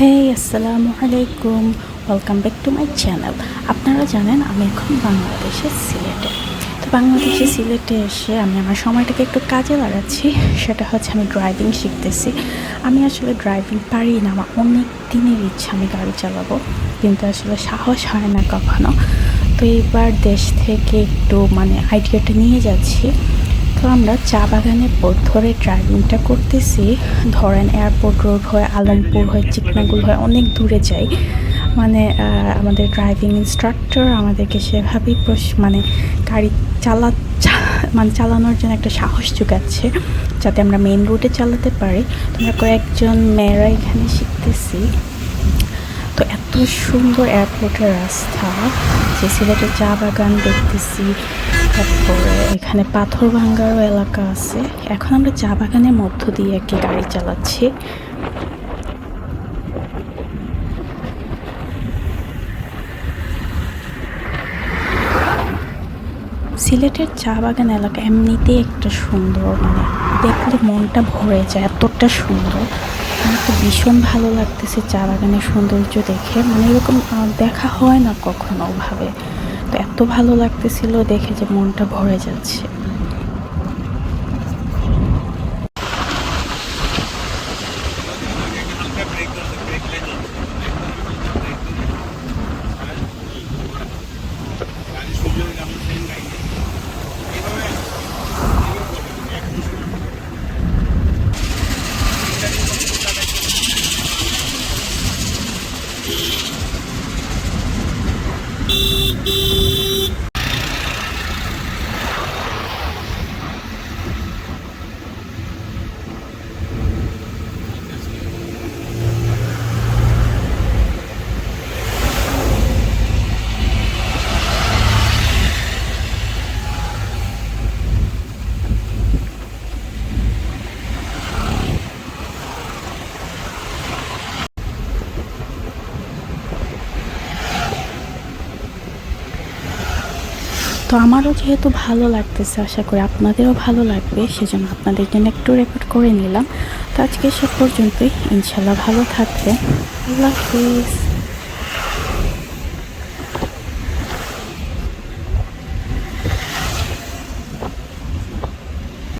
হে আসসালামু আলাইকুম welcome back to my channel আপনারা জানেন আমি এখন বাংলাদেশের সিলেটে। তো বাংলাদেশে সিলেটে এসে আমি আমার সময়টাকে একটু কাজে লাগাচ্ছি। সেটা হচ্ছে আমি ড্রাইভিং শিখতেছি। আমি আসলে ড্রাইভিং পারি না, আমার অনেক দিনের ইচ্ছা আমি গাড়ি চালাবো। কিন্তু আসলে সাহস হয় না কখনো। তো এইবার দেশ থেকে একটু মানে আইডিয়াটা নিয়ে যাচ্ছি। তো আমরা চা বাগানের পথ ধরে ড্রাইভিংটা করতেছি। ধরেন এয়ারপোর্ট রোড হয়, আলমপুর হয়ে, চিকনাগুল হয়ে, অনেক দূরে যাই। মানে আমাদের ড্রাইভিং ইনস্ট্রাক্টর আমাদেরকে সেভাবেই মানে গাড়ি চালা মানে চালানোর জন্য একটা সাহস যোগাচ্ছে যাতে আমরা মেন রুটে চালাতে পারি। তো আমরা কয়েকজন মেয়েরা এখানে শিখতেছি। তো এত সুন্দর এয়ারপোর্টের রাস্তা। যে সিলেটের চা বাগান দেখতেছি। তারপরে এখানে পাথর ভাঙ্গারও এলাকা আছে। এখন আমরা চা বাগানের মধ্য দিয়ে একটি গাড়ি চালাচ্ছি। সিলেটের চা বাগান এলাকা এমনিতেই একটা সুন্দর মানে দেখলে মনটা ভরে যায়, এতটা সুন্দর। আমার তো ভীষণ ভালো লাগতেছে চা বাগানের সৌন্দর্য দেখে। মানে এরকম দেখা হয় না কখনো ওভাবে। তো এত ভালো লাগতেছিল দেখে যে মনটা ভরে যাচ্ছে। তো আমারও যেহেতু ভালো লাগতেছে, আশা করি আপনাদেরও ভালো লাগবে, সেজন্য আপনাদের জন্য একটু রেকর্ড করে নিলাম। তো আজকে সে পর্যন্তই, ইনশাল্লাহ ভালো থাকবেন। আল্লাহ হাফিজ।